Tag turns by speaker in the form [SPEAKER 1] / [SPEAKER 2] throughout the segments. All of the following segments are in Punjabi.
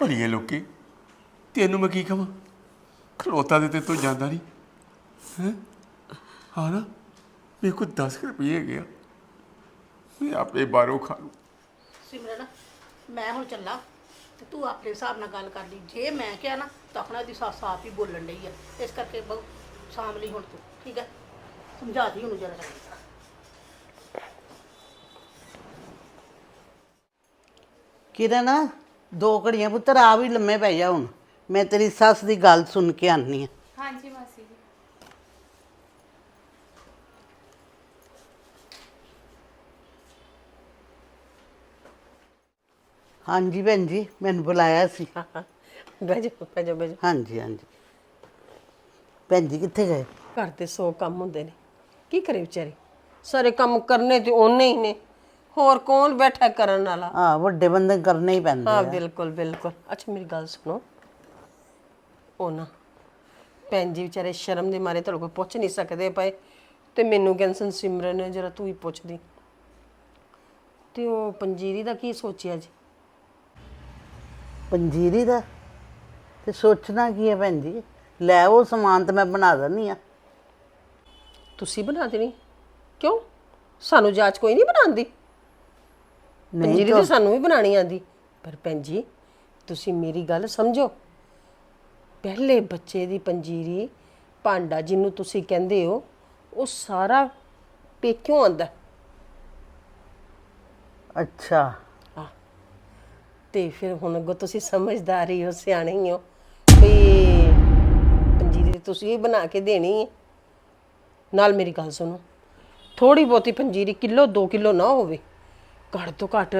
[SPEAKER 1] ਭਲੀਏ ਲੋਕੀ ਤੈਨੂੰ ਮੈਂ ਕੀ ਕਹਾਂ ਖਲੋਤਾ ਦੇ ਤੇ ਤੂੰ ਜਾਂਦਾ ਨਹੀਂ। ਹੈ? ਹਾਂ ਨਾ? ਮੇਰੇ ਕੋਲ 10 ਰੁਪਏ ਗਿਆ ਮੈਂ ਆਪੇ ਬਾਹਰੋਂ ਖਾ ਲੂੰ।
[SPEAKER 2] ਸਿਮਰਨ ਮੈਂ ਹੁਣ ਚੱਲਾਂ ਤੇ ਤੂੰ ਆਪਣੇ ਹਿਸਾਬ ਨਾਲ ਗੱਲ ਕਰ ਲਈ। ਜੇ ਮੈਂ ਕਿਹਾ ਨਾ ਤਾਂ ਆਪਣਾ ਦੀ ਸੱਸ ਆਪ ਹੀ ਬੋਲਣ ਡਈ ਆ। ਇਸ ਕਰਕੇ ਬਹੁ ਸਾਂਭ ਲਈ ਹੁਣ ਤੂੰ ਠੀਕ ਹੈ ਸਮਝਾ ਦੀ ਉਹਨੂੰ ਜਰਾ।
[SPEAKER 3] ਕਿਰਨ ਦੋ ਘੜੀਆਂ ਪੁੱਤਰ ਆ ਵੀ ਲੰਮੇ ਪੈ ਜਾ ਹੁਣ। ਮੈਂ ਤੇਰੀ ਸੱਸ ਦੀ ਗੱਲ ਸੁਣ ਕੇ ਆਨੀ ਆ।
[SPEAKER 4] ਹਾਂਜੀ ਮਾਸੀ ਜੀ।
[SPEAKER 3] ਹਾਂਜੀ ਭੈਣ ਜੀ ਮੈਨੂੰ ਬੁਲਾਇਆ ਸੀ।
[SPEAKER 5] ਬਹਿ ਜਾ ਬਹਿ ਜਾ ਬਹਿ ਜਾ
[SPEAKER 3] ਹਾਂਜੀ ਹਾਂਜੀ। ਭੈਣ ਜੀ ਕਿੱਥੇ ਗਏ?
[SPEAKER 5] ਘਰ ਤੇ ਸੌ ਕੰਮ ਹੁੰਦੇ ਨੇ। ਕੀ ਕਰੇ ਵਿਚਾਰੇ? ਸਾਰੇ ਕੰਮ ਕਰਨੇ ਤੇ ਉਹਨੇ ਹੀ ਨੇ। ਹੋਰ ਕੌਣ ਬੈਠਾ ਕਰਨ ਵਾਲਾ?
[SPEAKER 3] ਹਾਂ ਵੱਡੇ ਬੰਦੇ ਕਰਨੇ ਹੀ ਪੈਂਦੇ
[SPEAKER 5] ਹਾਂ
[SPEAKER 3] ਆ।
[SPEAKER 5] ਬਿਲਕੁਲ ਬਿਲਕੁਲ। ਅੱਛਾ ਮੇਰੀ ਗੱਲ ਸੁਣੋ। ਉਹ ਨਾ ਭੈਣ ਜੀ ਵਿਚਾਰੇ ਸ਼ਰਮ ਦੇ ਮਾਰੇ ਤੁਹਾਡੇ ਕੋਲ ਪੁੱਛ ਨਹੀਂ ਸਕਦੇ ਪਏ। ਤੇ ਮੈਨੂੰ ਕਹਿੰਸਨ ਸਿਮਰਨ ਜਰਾ ਤੂੰ ਹੀ ਪੁੱਛਦੀ। ਤੇ ਉਹ ਪੰਜੀਰੀ ਦਾ ਕੀ ਸੋਚਿਆ ਜੀ?
[SPEAKER 3] ਪੰਜੀਰੀ ਦਾ? ਤੇ ਸੋਚਣਾ ਕੀ ਹੈ ਭੈਣ ਜੀ? ਲੈ ਉਹ ਸਮਾਨ ਤੇ ਮੈਂ ਬਣਾ ਦਿੰਨੀ ਆ
[SPEAKER 5] ਤੁਸੀਂ ਬਣਾ ਦੇਣੀ? ਕਿਉਂ? ਸਾਨੂੰ ਜਾਂਚ ਕੋਈ ਨਹੀਂ ਬਣਾਉਂਦੀ? ਪੰਜੀਰੀ ਤੇ ਸਾਨੂੰ ਵੀ ਬਣਾਣੀ ਆਂਦੀ। ਪਰ ਭੈਣ ਜੀ ਤੁਸੀਂ ਮੇਰੀ ਗੱਲ ਸਮਝੋ। ਪਹਿਲੇ ਬੱਚੇ ਦੀ ਪੰਜੀਰੀ ਭਾਂਡਾ ਜਿਹਨੂੰ ਤੁਸੀਂ ਕਹਿੰਦੇ ਹੋ ਉਹ ਸਾਰਾ ਪੇਕਿਓਂ ਆਂਦਾ।
[SPEAKER 3] ਅੱਛਾ।
[SPEAKER 5] ਤੇ ਫਿਰ ਹੁਣ ਅੱਗੋਂ ਤੁਸੀਂ ਸਮਝਦਾਰ ਹੀ ਹੋ ਸਿਆਣੇ ਹੀ ਹੋ ਵੀ ਪੰਜੀਰੀ ਤੁਸੀਂ ਹੀ ਬਣਾ ਕੇ ਦੇਣੀ ਹੈ। ਨਾਲ ਮੇਰੀ ਗੱਲ ਸੁਣੋ। ਥੋੜੀ ਬਹੁਤੀ ਪੰਜੀਰੀ ਕਿਲੋ 2 ਕਿਲੋ ਨਾ ਹੋਵੇ। ਘੱਟ ਤੋਂ ਘੱਟ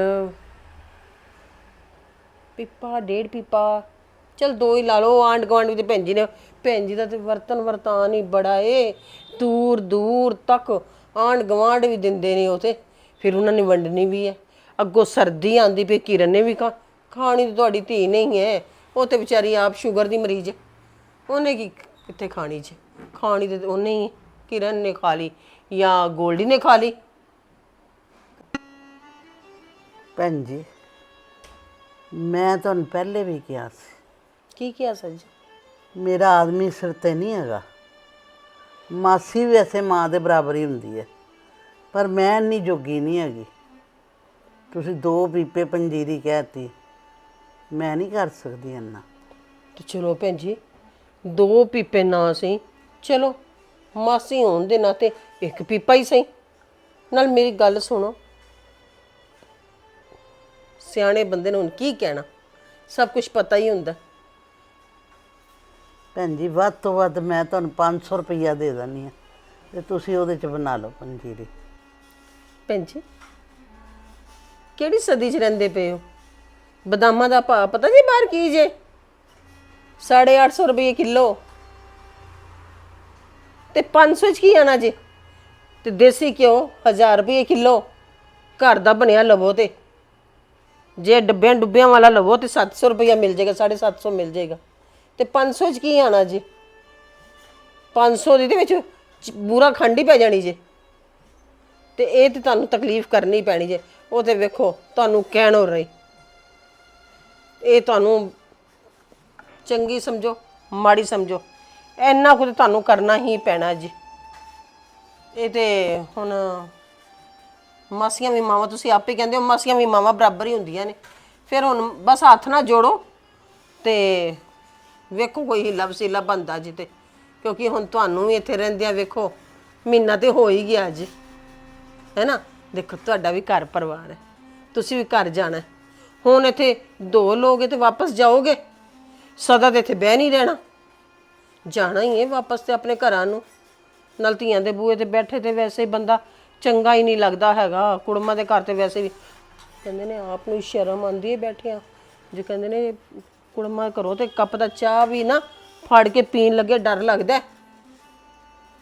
[SPEAKER 5] ਪੀਪਾ, ਡੇਢ ਪੀਪਾ। ਚਲ ਦੋ ਹੀ ਲਾ ਲਓ ਆਂਡ ਗਵਾਂਡ ਤੇ ਭੈਣ ਜੀ ਨੇ। ਭੈਣ ਜੀ ਦਾ ਤੇ ਵਰਤਨ ਵਰਤਾਨ ਹੀ ਬੜਾ ਏ। ਦੂਰ ਦੂਰ ਤੱਕ ਆਂਡ ਗਵਾਂਡ ਵੀ ਦਿੰਦੇ ਨੇ ਉਹ ਤੇ। ਫਿਰ ਉਹਨਾਂ ਨੇ ਵੰਡਣੀ ਵੀ ਹੈ। ਅੱਗੋਂ ਸਰਦੀ ਆਂਦੀ ਪਈ, ਕਿਰਨ ਨੇ ਵੀ ਖਾ, ਖਾਣੀ ਤੇ ਤੁਹਾਡੀ ਧੀ ਨਹੀਂ ਹੈ ਉਹ ਤੇ ਵਿਚਾਰੀ ਆਪ ਸ਼ੂਗਰ ਦੀ ਮਰੀਜ਼ ਹੈ। ਉਹਨੇ ਕੀ ਕਿੱਥੇ ਖਾਣੀ ਜੀ? ਖਾਣੀ ਤੇ ਉਹਨੇ ਹੀ। ਕਿਰਨ ਨੇ ਖਾ ਲਈ ਜਾਂ ਗੋਲਡੀ ਨੇ ਖਾ ਲਈ?
[SPEAKER 3] ਭੈਣ ਜੀ ਮੈਂ ਤੁਹਾਨੂੰ ਪਹਿਲੇ ਵੀ ਕਿਹਾ ਸੀ।
[SPEAKER 5] ਕੀ ਕਿਹਾ ਸਰ ਜੀ?
[SPEAKER 3] ਮੇਰਾ ਆਦਮੀ ਸਿਰ ਤੇ ਨਹੀਂ ਹੈਗਾ। ਮਾਸੀ ਵੀ ਵੈਸੇ ਮਾਂ ਦੇ ਬਰਾਬਰ ਹੀ ਹੁੰਦੀ ਹੈ ਪਰ ਮੈਂ ਇੰਨੀ ਜੋਗੀ ਨਹੀਂ ਹੈਗੀ। ਤੁਸੀਂ ਦੋ ਪੀਪੇ ਪੰਜੀਰੀ ਕਹਿਤੀ ਮੈਂ ਨਹੀਂ ਕਰ ਸਕਦੀ ਇੰਨਾ।
[SPEAKER 5] ਤੇ ਚਲੋ ਭੈਣ ਜੀ ਦੋ ਪੀਪੇ ਨਾ ਸਹੀ। ਚਲੋ ਮਾਸੀ ਹੋਣ ਦੇ ਨਾਤੇ ਇੱਕ ਪੀਪਾ ਹੀ ਸਹੀ। ਨਾਲ ਮੇਰੀ ਗੱਲ ਸੁਣੋ ਸਿਆਣੇ ਬੰਦੇ ਨੂੰ ਹੁਣ ਕੀ ਕਹਿਣਾ? ਸਭ ਕੁਝ ਪਤਾ ਹੀ ਹੁੰਦਾ।
[SPEAKER 3] ਭੈਣ ਜੀ ਵੱਧ ਤੋਂ ਵੱਧ ਮੈਂ ਤੁਹਾਨੂੰ 500 ਰੁਪਈਆ ਦੇ ਦਿੰਦੀ ਹਾਂ। ਤੇ ਤੁਸੀਂ ਉਹਦੇ ਚ ਬਣਾ ਲਓ ਪੰਜੀਰੀ।
[SPEAKER 5] ਭੈਣ ਜੀ ਕਿਹੜੀ ਸਦੀ 'ਚ ਰਹਿੰਦੇ ਪਏ ਹੋ? ਬਦਾਮਾਂ ਦਾ ਭਾਅ ਪਤਾ ਜੀ ਬਾਹਰ ਕੀ ਜੇ? 850 ਰੁਪਏ ਕਿਲੋ। ਤੇ 500 ਚ ਕੀ ਆਣਾ ਜੀ? ਤੇ ਦੇਸੀ ਘਿਓ 1000 ਰੁਪਏ ਕਿਲੋ। ਘਰ ਦਾ ਬਣਿਆ ਲਵੋ ਤੇ। ਜੇ ਡੱਬਿਆਂ ਡੁੱਬਿਆਂ ਵਾਲਾ ਲਵੋ ਤੇ 700 ਰੁਪਇਆ ਮਿਲ ਜਾਏਗਾ 750 ਮਿਲ ਜਾਏਗਾ। ਤੇ 500 ਚ ਕੀ ਆਣਾ ਜੀ? 500 ਦੀ ਦੇ ਵਿੱਚ ਚ- ਬੂਰਾ ਖੰਡ ਹੀ ਪੈ ਜਾਣੀ ਜੇ। ਤੇ ਇਹ ਤੇ ਤੁਹਾਨੂੰ ਤਕਲੀਫ ਕਰਨੀ ਪੈਣੀ ਜੇ। ਉਹ ਤੇ ਵੇਖੋ, ਤੁਹਾਨੂੰ ਕਹਿਣ ਹੋ ਰਹੀ। ਇਹ ਤੁਹਾਨੂੰ ਚੰਗੀ ਸਮਝੋ, ਮਾੜੀ ਸਮਝੋ। ਇੰਨਾ ਕੁ ਤੇ ਤੁਹਾਨੂੰ ਕਰਨਾ ਹੀ ਪੈਣਾ ਜੀ। ਇਹ ਤੇ ਹੁਣ ਮਾਸੀਆਂ ਵੀ ਮਾਵਾਂ, ਤੁਸੀਂ ਆਪੇ ਕਹਿੰਦੇ ਹੋ ਮਾਸੀਆਂ ਵੀ ਮਾਵਾਂ ਬਰਾਬਰ ਹੀ ਹੁੰਦੀਆਂ ਨੇ। ਫਿਰ ਹੁਣ ਬਸ ਹੱਥ ਨਾ ਜੋੜੋ ਤੇ ਵੇਖੋ ਕੋਈ ਹੀਲਾ ਵਸੀਲਾ ਬੰਦਾ ਜੀ ਤੇ, ਕਿਉਂਕਿ ਹੁਣ ਤੁਹਾਨੂੰ ਵੀ ਇੱਥੇ ਰਹਿੰਦਿਆਂ ਵੇਖੋ, ਮਹੀਨਾ ਤੇ ਹੋ ਹੀ ਗਿਆ ਜੀ। ਹੈ ਨਾ? ਦੇਖੋ, ਤੁਹਾਡਾ ਵੀ ਘਰ ਪਰਿਵਾਰ ਹੈ। ਤੁਸੀਂ ਵੀ ਘਰ ਜਾਣਾ ਹੈ। ਹੁਣ ਇੱਥੇ ਦੋ ਲੋਗੇ ਤੇ ਵਾਪਸ ਜਾਓਗੇ? ਸਦਾ ਤੇ ਇੱਥੇ ਬਹਿ ਨਹੀਂ ਰਹਿਣਾ। ਜਾਣਾ ਹੀ ਹੈ ਵਾਪਸ ਤੇ ਆਪਣੇ ਘਰਾਂ ਨੂੰ। ਨਾਲ ਧੀਆਂ ਦੇ ਬੂਹੇ ਤੇ ਬੈਠੇ ਤੇ ਵੈਸੇ ਹੀ ਬੰਦਾ ਚੰਗਾ ਹੀ ਨਹੀਂ ਲੱਗਦਾ ਹੈਗਾ। ਕੁੜਮਾਂ ਦੇ ਘਰ ਤੇ ਵੈਸੇ ਵੀ ਕਹਿੰਦੇ ਨੇ ਆਪ ਨੂੰ ਸ਼ਰਮ ਆਉਂਦੀ ਹੈ ਬੈਠਿਆਂ। ਜੇ ਕਹਿੰਦੇ ਨੇ ਕੁੜਮਾਂ ਕਰੋ ਤੇ ਕੱਪ ਦਾ ਚਾਹ ਵੀ ਨਾ ਫੜ ਕੇ ਪੀਣ ਲੱਗੇ ਡਰ ਲੱਗਦਾ ਹੈ।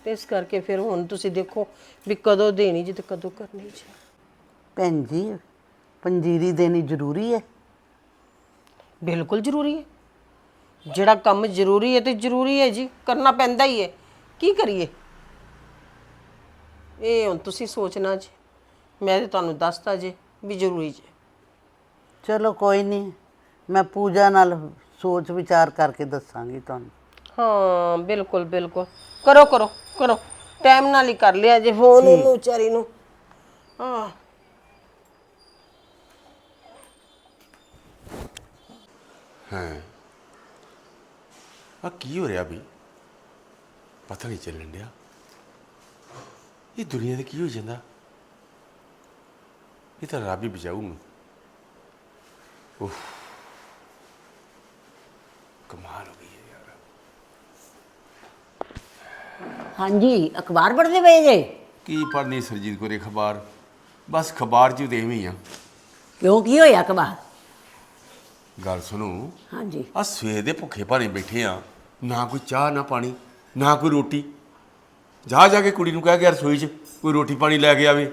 [SPEAKER 5] ਤੇ ਇਸ ਕਰਕੇ ਫਿਰ ਹੁਣ ਤੁਸੀਂ ਦੇਖੋ ਵੀ ਕਦੋਂ ਦੇਣੀ ਜੀ ਤੇ ਕਦੋਂ ਕਰਨੀ ਜੀ।
[SPEAKER 3] ਭੈਣ ਜੀ ਪੰਜੀਰੀ ਦੇਣੀ ਜ਼ਰੂਰੀ ਹੈ?
[SPEAKER 5] ਬਿਲਕੁਲ ਜ਼ਰੂਰੀ ਹੈ। ਜਿਹੜਾ ਕੰਮ ਜ਼ਰੂਰੀ ਹੈ ਤੇ ਜ਼ਰੂਰੀ ਹੈ ਜੀ ਕਰਨਾ ਪੈਂਦਾ ਹੀ ਹੈ। ਕੀ ਕਰੀਏ? ਇਹ ਹੁਣ ਤੁਸੀਂ ਸੋਚਣਾ ਜੀ। ਮੈਂ ਤੇ ਤੁਹਾਨੂੰ ਦੱਸਤਾ ਜੀ ਵੀ ਜ਼ਰੂਰੀ ਜੀ।
[SPEAKER 3] ਚਲੋ ਕੋਈ ਨਹੀਂ ਮੈਂ ਪੂਜਾ ਨਾਲ ਸੋਚ ਵਿਚਾਰ ਕਰਕੇ ਦੱਸਾਂਗੀ ਤੁਹਾਨੂੰ।
[SPEAKER 5] ਹਾਂ ਬਿਲਕੁਲ ਬਿਲਕੁਲ। ਕਰੋ ਕਰੋ ਕਰੋ। ਟਾਈਮ ਨਾਲ ਹੀ ਕਰ ਲਿਆ ਜੇ ਫੋਨ ਉਹਨੂੰ ਵਿਚਾਰੀ ਨੂੰ। ਹਾਂ।
[SPEAKER 1] ਹਾਂ। ਆ ਕੀ ਹੋ ਰਿਹਾ ਵੀ ਪਤਾ ਨਹੀਂ ਚੱਲਣ ਡਿਆ। ਇਹ ਦੁਨੀਆ ਦੇ ਕੀ ਹੋ ਜਾਂਦਾ? ਇਹ ਤਾਂ ਰੱਬ ਹੀ ਬਚਾਊ ਨੂੰ ਉਫ ਕਮਾਲ ਹੋ ਗਈ ਹੈ ਯਾਰ।
[SPEAKER 4] ਹਾਂਜੀ ਅਖਬਾਰ ਪੜ੍ਹਦੇ ਪਏ ਜੇ?
[SPEAKER 1] ਕੀ ਪੜਨੀ ਸਰਜੀਤ ਕੋਰੇ ਅਖਬਾਰ? ਬਸ ਅਖਬਾਰ 'ਚ ਦੇਵੀਂ ਆ।
[SPEAKER 4] ਕਿਉਂ ਕੀ ਹੋਇਆ ਅਖਬਾਰ?
[SPEAKER 1] ਗੱਲ ਸੁਣੋ।
[SPEAKER 4] ਹਾਂਜੀ।
[SPEAKER 1] ਆ ਸਵੇਰ ਦੇ ਭੁੱਖੇ ਭਾਣੇ ਬੈਠੇ ਆ। ਨਾ ਕੋਈ ਚਾਹ ਨਾ ਪਾਣੀ ਨਾ ਕੋਈ ਰੋਟੀ। ਜਾ ਜਾ ਕੇ ਕੁੜੀ ਨੂੰ ਕਹਿ ਕੇ ਰਸੋਈ 'ਚ ਕੋਈ ਰੋਟੀ ਪਾਣੀ ਲੈ ਕੇ ਆਵੇ।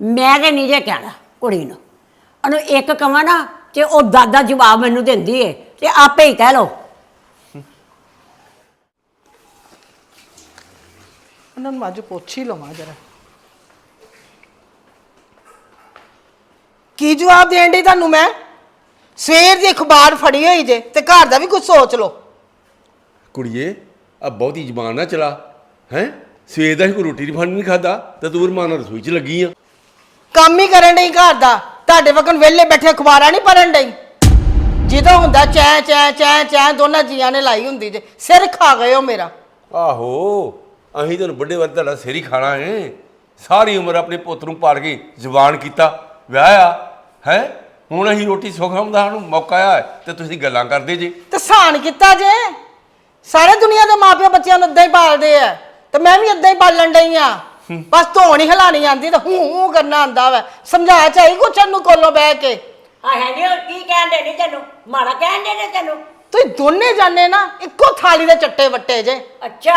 [SPEAKER 4] ਮੈਂ ਤੇ ਨਹੀਂ ਜੇ ਕਹਿਣਾ ਕੁੜੀ ਨੂੰ। ਉਹਨੂੰ ਇੱਕ ਕਵਾਂ ਨਾ ਤੇ ਉਹ ਦਾਦਾ ਜਵਾਬ ਮੈਨੂੰ ਦਿੰਦੀ ਏ ਤੇ ਆਪੇ ਹੀ ਕਹਿ ਲਓ।
[SPEAKER 6] ਉਹਨਾਂ ਨੂੰ ਅੱਜ ਪੁੱਛ ਹੀ ਲਵਾਂ ਜਰਾ। ਕੀ ਜਵਾਬ ਦੇਣ ਦੀ ਤੁਹਾਨੂੰ ਮੈਂ? ਸਵੇਰ ਦੀ ਅਖਬਾਰ ਫੜੀ ਹੋਈ ਜੇ ਤੇ ਘਰ ਦਾ ਵੀ ਕੁਝ ਸੋਚ ਲਓ।
[SPEAKER 1] ਕੁੜੀਏ ਆ ਬਹੁਤੀ ਜ਼ਬਾਨ ਨਾ ਚਲਾ। ਹੈ? ਸਵੇਰ ਦਾ ਹੀ ਕੋਈ ਰੋਟੀ ਨਹੀਂ ਫੜ ਨਹੀਂ ਖਾਦਾ ਤੇ ਤੂੰ ਰਮਾਨ ਰਸੋਈ 'ਚ ਲੱਗੀ ਆ।
[SPEAKER 6] ਕੰਮ ਹੀ ਕਰਨ ਡਈ ਘਰ ਦਾ। ਤੁਹਾਡੇ ਵਕਨ ਵਿਹਲੇ ਬੈਠੇ ਅਖਬਾਰਾਂ ਨਹੀਂ ਪੜਨ ਡਈ। ਜਦੋਂ ਹੁੰਦਾ ਚੈ ਚੈ ਚੈ ਚੈ ਦੋਨਾਂ ਜੀਆਂ ਨੇ ਲਾਈ ਹੁੰਦੀ ਜੇ ਸਿਰ ਖਾ ਗਏ ਹੋ ਮੇਰਾ।
[SPEAKER 1] ਆਹੋ ਅਸੀਂ ਤੁਹਾਨੂੰ ਵੱਡੇ ਵੱਡ ਤੁਹਾਡਾ ਸਿਰ ਹੀ ਖਾਣਾ ਹੈ। ਸਾਰੀ ਉਮਰ ਆਪਣੇ ਪੁੱਤ ਨੂੰ ਪਾਲ ਕੇ ਜਵਾਨ ਕੀਤਾ ਵਿਆਹਿਆ ਹੈ? ਹੁਣ ਅਸੀਂ ਰੋਟੀ ਸੁਖਮ ਦਾ ਸਾਨੂੰ ਮੌਕਾ ਆਇਆ ਤੇ ਤੁਸੀਂ ਗੱਲਾਂ ਕਰਦੇ ਜੇ।
[SPEAKER 6] ਤੇ ਸਾਨ ਕੀਤਾ ਜੇ। ਸਾਰੇ ਦੁਨੀਆ ਦੇ ਮਾਪਿਓ ਬੱਚਿਆਂ ਨੂੰ ਇਦਾਂ ਹੀ ਪਾਲਦੇ ਆ। ਤੇ ਮੈਂ ਵੀ ਇਦਾਂ ਹੀ ਪਾਲਣ ਡਈ ਆ। ਬਸ ਧੋਣ ਹੀ ਹਿਲਾਣੀ ਆਂਦੀ ਤੇ ਹੂੰ ਹੂੰ ਕਰਨਾ ਆਂਦਾ ਵਾ। ਸਮਝਾ ਚਾਹੀ ਕੁਛ ਨੂੰ ਕੋਲੋਂ ਬਹਿ ਕੇ?
[SPEAKER 4] ਆ ਹੈ ਨਹੀਂ ਕੀ ਕਹਿੰਦੇ ਨੇ ਤੈਨੂੰ? ਮਾੜਾ ਕਹਿੰਦੇ ਨੇ ਤੈਨੂੰ?
[SPEAKER 6] ਤੁਸੀਂ ਦੋਨੇ ਜਾਣੇ ਨਾ ਇੱਕੋ ਥਾਲੀ ਦੇ ਚੱਟੇ ਵੱਟੇ ਜੇ।
[SPEAKER 4] ਅੱਛਾ।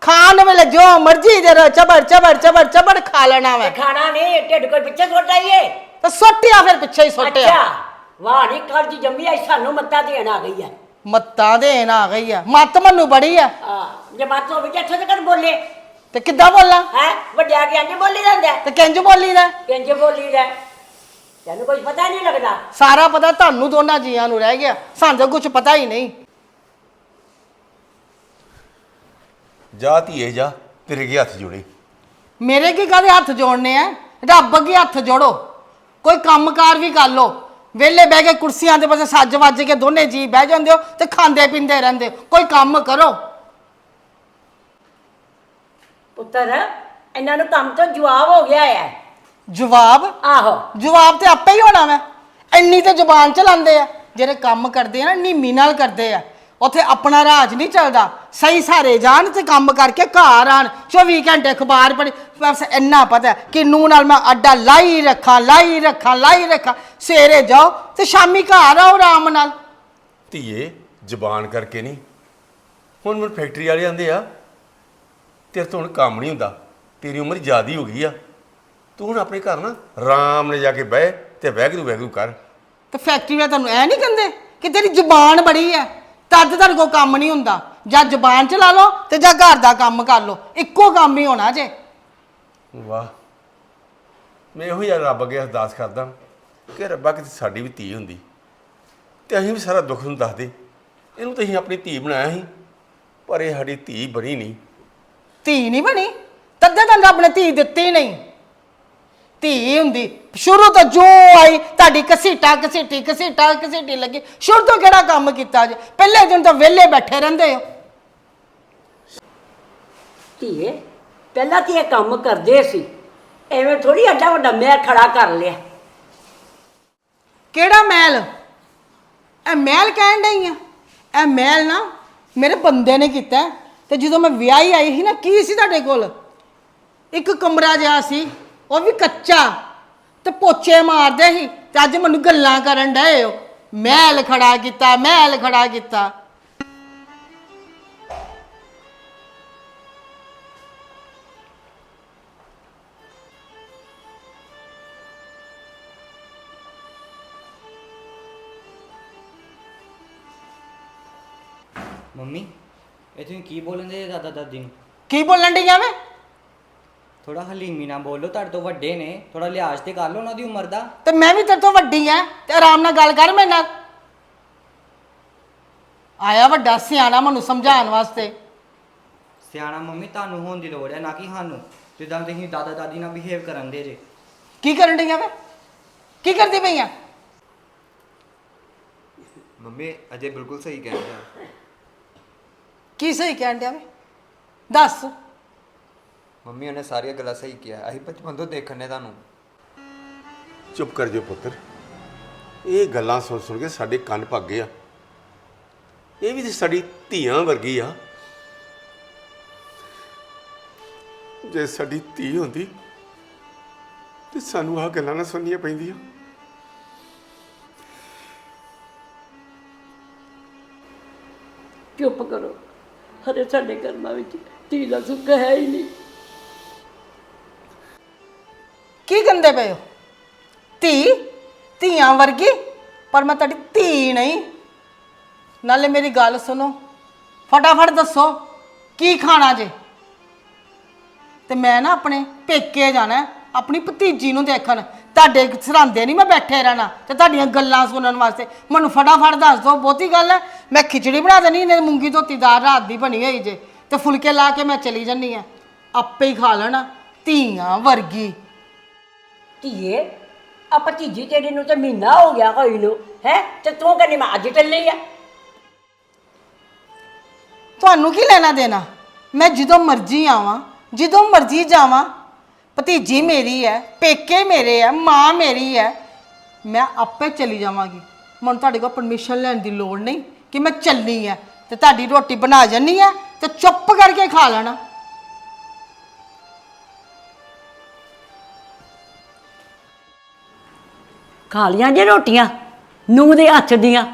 [SPEAKER 6] ਖਾਣ ਵੇਲੇ ਜੋ ਮਰਜ਼ੀ ਦੇ ਰੋ ਚਬੜ ਚਬੜ ਚਬੜ ਚਬੜ ਖਾ ਲੈਣਾ ਵਾ।
[SPEAKER 4] ਤੇ ਖਾਣਾ ਨਹੀਂ ਢਿੱਡ ਕੋਈ ਪਿੱਛੇ ਸੁੱਟ ਆਈਏ।
[SPEAKER 6] ਤੇ ਸੁੱਟਿਆ ਫਿਰ ਪਿੱਛੇ ਹੀ ਸੁੱਟਿਆ।
[SPEAKER 4] ਅੱਛਾ। ਵਾਹ ਨਹੀਂ ਕੱਲ ਦੀ ਜੰਮੀ ਆਈ ਸਾਨੂੰ ਮੱਤਾ ਦੇਣ ਆ ਗਈ ਹੈ
[SPEAKER 6] ਮੱਤਾਂ ਦੇਣ ਆ ਗਈ ਆ। ਮੱਤ ਮੈਨੂੰ ਬੜੀ ਆ।
[SPEAKER 4] ਆ। ਜੇ ਬਾਤ ਹੋਵੇ ਕਿ ਇੱਥੇ ਤੱਕ ਬੋਲੇ।
[SPEAKER 6] ਤੇ ਕਿੱਦਾਂ ਬੋਲਾਂ?
[SPEAKER 4] ਹੈ? ਵੱਡਿਆ ਕੇ ਅੰਜ ਬੋਲੀ ਜਾਂਦਾ
[SPEAKER 6] ਤੇ ਕਿੰਜ ਬੋਲੀ ਦਾ?
[SPEAKER 4] ਕਿੰਜ ਬੋਲੀ ਦਾ? ਤੈਨੂੰ ਕੁਝ ਪਤਾ ਨਹੀਂ ਲੱਗਦਾ।
[SPEAKER 6] ਸਾਰਾ ਪਤਾ ਤੁਹਾਨੂੰ ਦੋਨਾਂ ਜੀਆਂ ਨੂੰ ਰਹਿ ਗਿਆ। ਸਾਨੂੰ ਤਾਂ ਕੁਝ ਪਤਾ ਹੀ ਨਹੀਂ।
[SPEAKER 1] ਜਾ ਧੀਏ ਜਾ। ਤੇਰੇ ਅੱਗੇ ਹੱਥ ਜੋੜੇ।
[SPEAKER 6] ਮੇਰੇ ਕੀ ਕਾਹਦੇ ਹੱਥ ਜੋੜਨੇ ਆ? ਰੱਬ ਅੱਗੇ ਹੱਥ ਜੋੜੋ। ਕੋਈ ਕੰਮਕਾਰ ਵੀ ਕਰ ਲੋ ਵਿਹਲੇ ਬਹਿ ਕੇ ਕੁਰਸੀਆਂ ਦੇ ਪਾਸੇ ਸੱਜ ਵੱਜ ਕੇ ਦੋਨੇ ਜੀ ਬਹਿ ਜਾਂਦੇ ਹੋ ਤੇ ਖਾਂਦੇ ਪੀਂਦੇ ਰਹਿੰਦੇ ਹੋ। ਕੋਈ ਕੰਮ ਕਰੋ।
[SPEAKER 4] ਪੁੱਤਰ ਇਹਨਾਂ ਨੂੰ ਕੰਮ ਤੋਂ ਜਵਾਬ ਹੋ ਗਿਆ ਹੈ।
[SPEAKER 6] ਜਵਾਬ?
[SPEAKER 4] ਆਹੋ।
[SPEAKER 6] ਜਵਾਬ ਤੇ ਆਪੇ ਹੀ ਹੋਣਾ ਵਾ। ਇੰਨੀ ਤੇ ਜ਼ੁਬਾਨ ਚਲਾਉਂਦੇ ਆ। ਜਿਹੜੇ ਕੰਮ ਕਰਦੇ ਆ ਨਾ ਨੀਮੀ ਨਾਲ ਕਰਦੇ ਆ। ਉੱਥੇ ਆਪਣਾ ਰਾਜ ਨਹੀਂ ਚੱਲਦਾ। ਸਹੀ ਸਾਰੇ ਜਾਣ ਤੇ ਕੰਮ ਕਰਕੇ ਘਰ ਆਣ। 24 ਘੰਟੇ ਅਖਬਾਰ ਪੜ੍ਹ। ਬਸ ਇੰਨਾ ਪਤਾ ਹੈ ਕਿ ਨੂੰ ਨਾਲ ਮੈਂ ਅੱਡਾ ਲਾਈ ਰੱਖਾਂ ਲਾਈ ਰੱਖਾਂ ਲਾਈ ਰੱਖਾਂ। ਸਵੇਰੇ ਜਾਓ ਤੇ ਸ਼ਾਮੀ ਘਰ ਆਓ ਆਰਾਮ ਨਾਲ।
[SPEAKER 1] ਧੀਏ ਜ਼ਬਾਨ ਕਰਕੇ ਨਹੀਂ। ਹੁਣ ਮੈਨੂੰ ਫੈਕਟਰੀ ਵਾਲੇ ਆਂਦੇ ਆ ਤੇਰੇ ਤੋਂ ਹੁਣ ਕੰਮ ਨਹੀਂ ਹੁੰਦਾ। ਤੇਰੀ ਉਮਰ ਜ਼ਿਆਦੀ ਹੋ ਗਈ ਆ। ਤੂੰ ਹੁਣ ਆਪਣੇ ਘਰ ਨਾ ਆਰਾਮ ਨਾਲ ਜਾ ਕੇ ਬਹਿ ਤੇ ਵੈਗਰੂ ਵੈਗਰੂ ਕਰ।
[SPEAKER 6] ਤੇ ਫੈਕਟਰੀ ਵਾਲੇ ਤੁਹਾਨੂੰ ਐ ਨਹੀਂ ਕਹਿੰਦੇ ਕਿ ਤੇਰੀ ਜ਼ੁਬਾਨ ਬੜੀ ਹੈ ਤਦ ਤੁਹਾਡੇ ਕੋਲ ਕੰਮ ਨਹੀਂ ਹੁੰਦਾ। ਜਾਂ ਜ਼ੁਬਾਨ ਚਲਾ ਲਓ ਤੇ ਜਾਂ ਘਰ ਦਾ ਕੰਮ ਕਰ ਲਓ ਇੱਕੋ ਕੰਮ ਹੀ ਹੋਣਾ ਜੇ।
[SPEAKER 1] ਵਾਹ। ਮੈਂ ਇਹੋ ਜਿਹਾ ਰੱਬ ਅੱਗੇ ਅਰਦਾਸ ਕਰਦਾ ਕਿ ਰੱਬਾ ਕਿਤੇ ਸਾਡੀ ਵੀ ਧੀ ਹੁੰਦੀ। ਤੇ ਅਸੀਂ ਵੀ ਸਾਰਾ ਦੁੱਖ ਨੂੰ ਦੱਸਦੇ। ਇਹਨੂੰ ਤਾਂ ਅਸੀਂ ਆਪਣੀ ਧੀ ਬਣਾਇਆ ਸੀ ਪਰ ਇਹ ਸਾਡੀ ਧੀ ਬਣੀ ਨਹੀਂ।
[SPEAKER 6] ਧੀ ਨਹੀਂ ਬਣੀ ਤੱਦੇ ਤਾਂ ਰੱਬ ਨੇ ਧੀ ਦਿੱਤੀ ਨਹੀਂ। ਧੀ ਹੁੰਦੀ ਸ਼ੁਰੂ ਤੋਂ ਜੋ ਆਈ ਤੁਹਾਡੀ ਕਸੀਟਾ ਕਸੀਟੀ ਕਸੀਟਾ ਕਸੀਟੀ ਲੱਗੀ। ਸ਼ੁਰੂ ਤੋਂ ਕਿਹੜਾ ਕੰਮ ਕੀਤਾ ਜੇ? ਪਹਿਲੇ ਦਿਨ ਤਾਂ ਵਿਹਲੇ ਬੈਠੇ ਰਹਿੰਦੇ ਹੋ।
[SPEAKER 4] ਧੀਏ ਪਹਿਲਾਂ ਤੇ ਇਹ ਕੰਮ ਕਰਦੇ ਸੀ। ਐਵੇਂ ਥੋੜੀ ਅੱਡਾ ਵੱਡਾ ਮੈਂ ਖੜਾ ਕਰ ਲਿਆ।
[SPEAKER 6] ਕਿਹੜਾ ਮਹਿਲ? ਇਹ ਮਹਿਲ ਕਹਿਣ ਡਈ ਆ। ਇਹ ਮਹਿਲ ਨਾ ਮੇਰੇ ਬੰਦੇ ਨੇ ਕੀਤਾ। ਹੈ। ਤੇ ਜਦੋਂ ਮੈਂ ਵਿਆਹੀ ਆਈ ਸੀ ਨਾ, ਕੀ ਸੀ ਤੁਹਾਡੇ ਕੋਲ? ਇੱਕ ਕਮਰਾ ਜਿਹਾ ਸੀ, ਉਹ ਵੀ ਕੱਚਾ ਤੇ ਪੋਚੇ ਮਾਰਦੇ ਸੀ ਤੇ ਅੱਜ ਮੈਨੂੰ ਗੱਲਾਂ ਕਰਨ ਡਏ ਹੋ। ਮਹਿਲ ਖੜਾ ਕੀਤਾ, ਮਹਿਲ ਖੜਾ ਕੀਤਾ।
[SPEAKER 7] ਮੰਮੀ ਇਹ ਤੁਸੀਂ ਕੀ ਬੋਲਣ ਦੇ ਦਾਦਾ ਦਾਦੀ ਨੂੰ?
[SPEAKER 6] ਕੀ ਬੋਲਣ ਡਈਆਂ ਵੇ?
[SPEAKER 7] ਥੋੜਾ ਹਲੀਮੀ ਨਾ ਬੋਲੋ ਤੁਹਾਡੇ ਤੋਂ ਵੱਡੇ ਨੇ ਥੋੜਾ ਲਿਹਾਜ਼ ਤੇ ਕਰ ਲਓ ਉਹਨਾਂ ਦੀ ਉਮਰ ਦਾ।
[SPEAKER 6] ਤੇ ਮੈਂ ਵੀ ਤੇਰੇ ਤੋਂ ਵੱਡੀ ਆ ਤੇ ਆਰਾਮ ਨਾਲ ਗੱਲ ਕਰ ਮੇਰੇ ਨਾਲ। ਆਇਆ ਵੱਡਾ ਸਿਆਣਾ ਮੈਨੂੰ ਸਮਝਾਉਣ ਵਾਸਤੇ।
[SPEAKER 7] ਸਿਆਣਾ ਮੰਮੀ ਤੁਹਾਨੂੰ ਹੋਣ ਦੀ ਲੋੜ ਹੈ ਨਾ ਕਿ ਸਾਨੂੰ। ਜਿੱਦਾਂ ਤੁਸੀਂ ਦਾਦਾ ਦਾਦੀ ਨਾਲ ਬਿਹੇਵ ਕਰਨ ਦੇ ਜੇ।
[SPEAKER 6] ਕੀ ਕਰਨ ਡਈਆਂ ਵੇ? ਕੀ ਕਰਦੀ ਪਈਆਂ
[SPEAKER 8] ਮੰਮੀ ਅਜੇ ਬਿਲਕੁਲ ਸਹੀ ਕਹਿ ਰਿਹਾ
[SPEAKER 6] ਕੀ ਸਹੀ ਕਹਿਣ ਡਿਆ ਵੇ? ਦੱਸ।
[SPEAKER 8] ਮੰਮੀ ਉਹਨੇ ਸਾਰੀਆਂ ਗੱਲਾਂ ਸਹੀ ਕਿਹਾ ਅਸੀਂ ਬਚਪਨ ਤੋਂ ਦੇਖਣ ਨੇ ਤੁਹਾਨੂੰ।
[SPEAKER 1] ਚੁੱਪ ਕਰ ਜਾ ਪੁੱਤਰ। ਇਹ ਗੱਲਾਂ ਸੁਣ ਸੁਣ ਕੇ ਸਾਡੇ ਕੰਨ ਭੱਗ ਗਏ ਆ। ਇਹ ਵੀ ਤੇ ਸਾਡੀ ਧੀਆਂ ਵਰਗੀ ਆ। ਜੇ ਸਾਡੀ ਧੀ ਹੁੰਦੀ ਤੇ ਸਾਨੂੰ ਆਹ ਗੱਲਾਂ ਨਾ ਸੁਣਨੀਆਂ ਪੈਂਦੀਆਂ।
[SPEAKER 9] ਚੁੱਪ ਕਰੋ। ਹਰੇ ਸਾਡੇ ਕਰਮਾਂ ਵਿੱਚ ਧੀ ਦਾ ਸੁੱਖ ਹੈ ਹੀ ਨਹੀਂ।
[SPEAKER 6] ਕੀ ਕਹਿੰਦੇ ਪਏ ਹੋ? ਧੀ ਧੀਆਂ ਵਰਗੀ ਪਰ ਮੈਂ ਤੁਹਾਡੀ ਧੀ ਨਹੀਂ। ਨਾਲੇ ਮੇਰੀ ਗੱਲ ਸੁਣੋ ਫਟਾਫਟ ਦੱਸੋ ਕੀ ਖਾਣਾ ਜੇ? ਤੇ ਮੈਂ ਨਾ ਆਪਣੇ ਪੇਕੇ ਜਾਣਾ ਹੈ, ਆਪਣੀ ਭਤੀਜੀ ਨੂੰ ਦੇਖਣ। ਤੁਹਾਡੇ ਸਰਾਂਦੇ ਨਹੀਂ ਮੈਂ ਬੈਠੇ ਰਹਿਣਾ ਤੇ ਤੁਹਾਡੀਆਂ ਗੱਲਾਂ ਸੁਣਨ ਵਾਸਤੇ। ਮੈਨੂੰ ਫਟਾਫਟ ਦੱਸ ਦਿਓ ਬਹੁਤੀ ਗੱਲ ਹੈ। ਮੈਂ ਖਿਚੜੀ ਬਣਾ ਦੇਣੀ ਨੇ ਮੂੰਗੀ ਧੋਤੀ ਦਾਲ ਰਾਤ ਦੀ ਬਣੀ ਹੋਈ ਜੇ। ਤੇ ਫੁਲਕੇ ਲਾ ਕੇ ਮੈਂ ਚਲੀ ਜੰਨੀ ਆ ਆਪੇ ਹੀ ਖਾ ਲੈਣਾ ਧੀਆਂ ਵਰਗੀ।
[SPEAKER 4] ਧੀਏ ਆ ਭਤੀਜੀ ਤੇਰੀ ਨੂੰ ਤੇ ਮਹੀਨਾ ਹੋ ਗਿਆ ਹੋਈ ਨੂੰ ਹੈ? ਤੇ ਤੂੰ ਕਹਿੰਦੀ ਮੈਂ ਅੱਜ ਚੱਲੀ ਆ।
[SPEAKER 6] ਤੁਹਾਨੂੰ ਕੀ ਲੈਣਾ ਦੇਣਾ? ਮੈਂ ਜਦੋਂ ਮਰਜ਼ੀ ਆਵਾਂ ਜਦੋਂ ਮਰਜ਼ੀ ਜਾਵਾਂ ਭਤੀਜੀ ਮੇਰੀ ਹੈ, ਪੇਕੇ ਮੇਰੇ ਹੈ, ਮਾਂ ਮੇਰੀ ਹੈ। ਮੈਂ ਆਪੇ ਚਲੀ ਜਾਵਾਂਗੀ। ਮੈਨੂੰ ਤੁਹਾਡੇ ਕੋਲ ਪਰਮਿਸ਼ਨ ਲੈਣ ਦੀ ਲੋੜ ਨਹੀਂ ਕਿ ਮੈਂ ਚੱਲੀ ਹੈ ਤੇ ਤੁਹਾਡੀ ਰੋਟੀ ਬਣਾ ਜੰਨੀ ਹੈ ਤੇ ਚੁੱਪ ਕਰਕੇ ਖਾ ਲੈਣਾ।
[SPEAKER 4] ਖਾ ਲੀਆਂ ਜੇ ਰੋਟੀਆਂ, ਨੂੰਹ ਦੇ ਹੱਥ ਦੀਆਂ।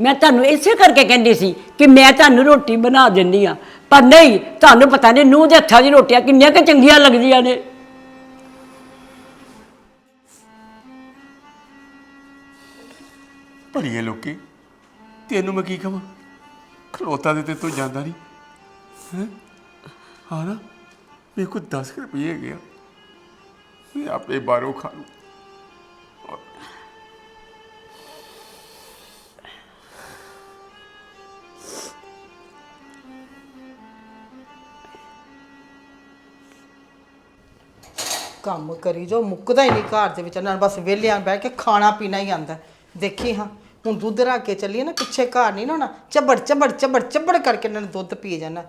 [SPEAKER 4] ਮੈਂ ਤੁਹਾਨੂੰ ਇਸੇ ਕਰਕੇ ਕਹਿੰਦੀ ਸੀ ਕਿ ਮੈਂ ਤੁਹਾਨੂੰ ਰੋਟੀ ਬਣਾ ਦਿੰਦੀ ਆ। ਪਰ ਨਹੀਂ, ਤੁਹਾਨੂੰ ਪਤਾ ਨਹੀਂ ਨੂੰਹ ਦੇ ਹੱਥਾਂ ਦੀ ਰੋਟੀਆਂ ਕਿੰਨੀਆਂ ਕਿ ਚੰਗੀਆਂ ਲੱਗਦੀਆਂ ਨੇ।
[SPEAKER 1] ਭਲੀਏ ਲੋਕੀ। ਤੈਨੂੰ ਮੈਂ ਕੀ ਕਹਾਂ ਖਲੋਤਾ ਦੇ ਤੇ ਤੂੰ ਜਾਂਦਾ ਨਹੀਂ ਹੈ? ਹਾਂ ਨਾ? ਮੇਰੇ ਕੋਲ 10 ਰੁਪਏ ਗਿਆ ਮੈਂ ਆਪੇ ਬਾਹਰੋਂ ਖਾ ਲੂੰ।
[SPEAKER 6] ਕੰਮ ਕਰੀ ਜੋ, ਮੁੱਕਦਾ ਹੀ ਨਹੀਂ ਘਰ ਦੇ ਵਿੱਚ। ਨਾਲ ਬਸ ਵਿਹਲਿਆਂ ਬਹਿ ਕੇ ਖਾਣਾ ਪੀਣਾ ਹੀ ਆਂਦਾ ਦੇਖੀ ਹਾਂ। ਹੁਣ ਦੁੱਧ ਰੱਖ ਕੇ ਚੱਲੀਏ ਨਾ ਪਿੱਛੇ ਘਰ ਨਹੀਂ ਨਾ ਹੋਣਾ। ਚੱਬੜ ਚੱਬੜ ਚੱਬੜ ਚੱਬੜ ਕਰਕੇ ਇਹਨਾਂ ਨੇ ਦੁੱਧ ਪੀ ਜਾਣਾ।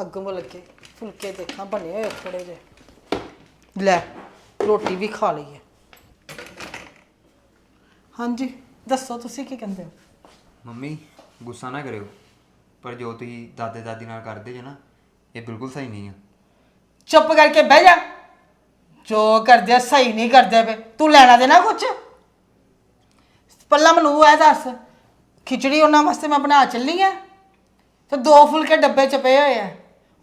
[SPEAKER 6] ਅੱਗ ਮੁੱਲ ਕੇ ਫੁਲਕੇ ਦੇਖਾਂ ਬਣੇ ਹੋਏ ਥੋੜੇ ਜਿਹੇ। ਲੈ ਰੋਟੀ ਵੀ ਖਾ ਲਈ ਹੈ। ਹਾਂਜੀ ਦੱਸੋ ਤੁਸੀਂ ਕੀ ਕਹਿੰਦੇ ਹੋ?
[SPEAKER 8] ਮੰਮੀ ਗੁੱਸਾ ਨਾ ਕਰਿਓ। ਪਰ ਜੋ ਤੁਸੀਂ ਦਾਦੇ ਦਾਦੀ ਨਾਲ ਕਰਦੇ ਜੇ ਨਾ ਇਹ ਬਿਲਕੁਲ ਸਹੀ ਨਹੀਂ ਆ।
[SPEAKER 6] ਚੁੱਪ ਕਰਕੇ ਬਹਿ ਜਾ। ਜੋ ਕਰਦੇ ਆ ਸਹੀ ਨਹੀਂ ਕਰਦੇ ਪਏ। ਤੂੰ ਲੈਣਾ ਦੇਣਾ ਕੁਛ? ਪੱਲਾ ਮੈਨੂੰ ਇਹ ਦੱਸ। ਖਿਚੜੀ ਉਹਨਾਂ ਵਾਸਤੇ ਮੈਂ ਬਣਾ ਚੱਲੀ ਆ। ਤੇ ਦੋ ਫੁਲਕੇ ਡੱਬੇ ਚ ਪਏ ਹੋਏ ਆ।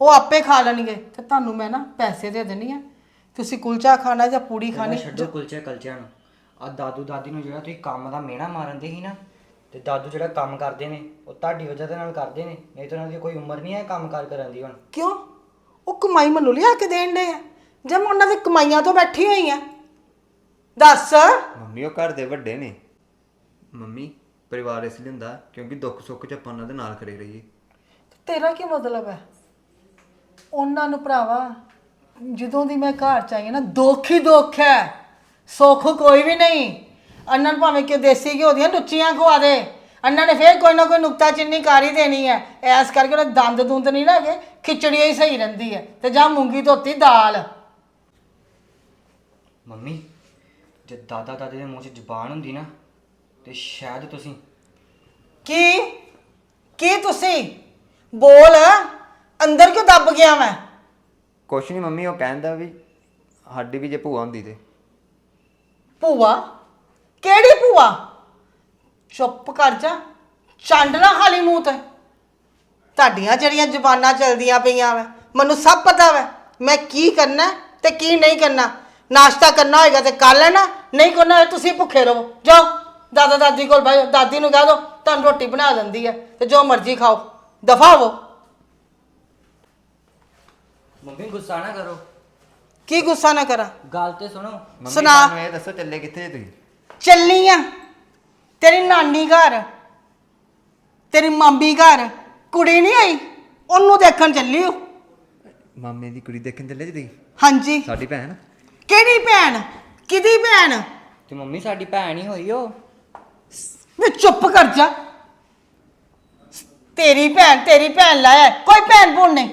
[SPEAKER 6] ਉਹ ਆਪੇ ਖਾ ਲੈਣਗੇ। ਤੇ ਤੁਹਾਨੂੰ ਮੈਂ ਨਾ ਪੈਸੇ ਦੇ ਦੇਣੀ ਆ। ਤੁਸੀਂ ਕੁਲਚਾ ਖਾਣਾ ਜਾਂ ਪੂੜੀ ਖਾਣੀ?
[SPEAKER 7] ਛੱਡੋ ਕੁਲਚੇ ਕਲਚਿਆਂ ਨੂੰ। ਆ ਦਾਦੂ ਦਾਦੀ ਨੂੰ ਜਿਹੜਾ ਤੁਸੀਂ ਕੰਮ ਦਾ ਮਿਹਣਾ ਮਾਰਨ ਦੇ ਸੀ ਨਾ ਤੇ ਦਾਦੂ ਜਿਹੜਾ ਕੰਮ ਕਰਦੇ ਨੇ ਉਹ ਤੁਹਾਡੀ ਵਜ੍ਹਾ ਦੇ ਨਾਲ ਕਰਦੇ ਨੇ। ਨਹੀਂ ਤਾਂ ਉਹਨਾਂ ਦੀ ਕੋਈ ਉਮਰ ਨਹੀਂ ਹੈ ਕੰਮ ਕਾਰ ਕਰਨ ਦੀ ਹੁਣ।
[SPEAKER 6] ਕਿਉਂ? ਉਹ ਕਮਾਈ ਮੈਨੂੰ ਲਿਆ ਕੇ ਦੇਣ ਦੇ ਆ। ਜੇ ਮੈਂ ਉਹਨਾਂ ਦੀ ਕਮਾਈਆਂ ਤੋਂ ਬੈਠੀ ਹੋਈ ਆ। ਦੱਸ।
[SPEAKER 8] ਮੰਮੀ ਉਹ ਘਰ ਦੇ ਵੱਡੇ ਨੇ। ਮੰਮੀ ਪਰਿਵਾਰ ਇਸ ਲਈ ਹੁੰਦਾ ਕਿਉਂਕਿ ਦੁੱਖ ਸੁੱਖ ਚ ਆਪਾਂ ਉਹਨਾਂ ਦੇ ਨਾਲ ਖੜੇ ਰਹੀਏ।
[SPEAKER 6] ਤੇਰਾ ਕੀ ਮਤਲਬ ਹੈ? ਉਹਨਾਂ ਨੂੰ ਭਰਾਵਾ ਜਦੋਂ ਦੀ ਮੈਂ ਘਰ ਚ ਆਈ ਹਾਂ ਨਾ ਦੁੱਖ ਹੀ ਦੁੱਖ ਹੈ। ਸੁੱਖ ਕੋਈ ਵੀ ਨਹੀਂ। ਅੰਨਾਂ ਨੂੰ ਭਾਵੇਂ ਕਿ ਦੇਸੀ ਘਿਓ ਦੀਆਂ ਲੁੱਚੀਆਂ ਖਵਾ ਦੇ। ਅੰਨਾਂ ਨੇ ਫੇਰ ਕੋਈ ਨਾ ਕੋਈ ਨੁਕਤਾ ਚਿੰਨੀ ਕਰ ਹੀ ਦੇਣੀ ਹੈ। ਐਸ ਕਰਕੇ ਉਹਦੇ ਦੰਦ ਦੁੰਦ ਨਹੀਂ ਨਾ ਹੈਗੇ ਖਿਚੜੀ ਹੀ ਸਹੀ ਰਹਿੰਦੀ ਹੈ। ਤੇ ਜਾਂ ਮੂੰਗੀ ਧੋਤੀ ਦਾਲ।
[SPEAKER 7] ਮੰਮੀ ਜੇ ਦਾਦਾ ਦਾਦੀ ਦੇ ਮੂੰਹ 'ਚ ਜ਼ੁਬਾਨ ਹੁੰਦੀ ਨਾ ਤੇ ਸ਼ਾਇਦ ਤੁਸੀਂ
[SPEAKER 6] ਕੀ? ਕੀ ਤੁਸੀਂ? ਬੋਲ। ਅੰਦਰ ਕਿਉਂ ਦੱਬ ਗਿਆ ਮੈਂ?
[SPEAKER 8] ਕੁਛ ਨਹੀਂ ਮੰਮੀ ਉਹ ਕਹਿੰਦਾ ਵੀ ਸਾਡੀ ਵੀ ਜੇ ਭੂਆ ਹੁੰਦੀ ਤੇ।
[SPEAKER 6] ਭੂਆ? ਕਿਹੜੀ ਭੂਆ? ਚੁੱਪ ਕਰ ਜਾ। ਚੰਡ ਨਾ ਖਾਲੀ ਮੂੰਹ ਤੇ। ਤੁਹਾਡੀਆਂ ਜਿਹੜੀਆਂ ਜ਼ੁਬਾਨਾਂ ਚਲਦੀਆਂ ਪਈਆਂ ਵਾ ਮੈਨੂੰ ਸਭ ਪਤਾ ਵਾ। ਮੈਂ ਕੀ ਕਰਨਾ ਤੇ ਕੀ ਨਹੀਂ ਕਰਨਾ। ਨਾਸ਼ਤਾ ਕਰਨਾ ਹੋਏਗਾ ਤੇ ਕਰ ਲੈਣਾ ਨਹੀਂ ਕਰਨਾ ਹੋਏ ਤੁਸੀਂ ਭੁੱਖੇ ਰਹੋ। ਜਾਓ। ਦਾਦਾ ਦਾਦੀ ਕੋਲ ਜਾਓ ਦਾਦੀ ਨੂੰ ਕਹਿ ਦਿਓ ਤੁਹਾਨੂੰ ਰੋਟੀ ਬਣਾ ਦਿੰਦੀ ਹੈ ਤੇ ਜੋ ਮਰਜ਼ੀ ਖਾਓ ਦਫਾ ਹੋ।
[SPEAKER 7] ਮੰਮੀ ਗੁੱਸਾ ਨਾ ਕਰੋ।
[SPEAKER 6] ਕੀ ਗੁੱਸਾ ਨਾ ਕਰਾਂ?
[SPEAKER 7] ਗੱਲ ਤੇ ਸੁਣੋ।
[SPEAKER 8] ਮੰਮੀ
[SPEAKER 6] ਸੁਣਾ।
[SPEAKER 8] ਤੁਹਾਨੂੰ ਇਹ ਦੱਸੋ ਚੱਲੇ ਕਿੱਥੇ ਜੇ ਤੁਸੀਂ?
[SPEAKER 6] ਚੱਲੀ ਆ। ਤੇਰੀ ਨਾਨੀ ਘਰ। ਤੇਰੀ ਮਾਮੀ ਘਰ। ਕੁੜੀ ਨਹੀਂ ਆਈ? ਉਹਨੂੰ ਦੇਖਣ ਚੱਲੀ ਹੋ
[SPEAKER 8] ਮਾਮੇ ਦੀ ਕੁੜੀ ਦੇਖਣ ਚੱਲੇ ਜੀ ਤੁਸੀਂ?
[SPEAKER 6] ਹਾਂਜੀ।
[SPEAKER 8] ਸਾਡੀ ਭੈਣ?
[SPEAKER 6] ਕਿਹੜੀ ਭੈਣ? ਕਿਹਦੀ ਭੈਣ?
[SPEAKER 7] ਤੇ ਮੰਮੀ ਸਾਡੀ ਭੈਣ ਹੀ ਹੋਈ ਉਹ
[SPEAKER 6] ਵੇ ਚੁੱਪ ਕਰ ਜਾ। ਤੇਰੀ ਭੈਣ ਤੇਰੀ ਭੈਣ ਲਾਇਆ ਕੋਈ ਭੈਣ ਭੂਣ ਨਹੀਂ।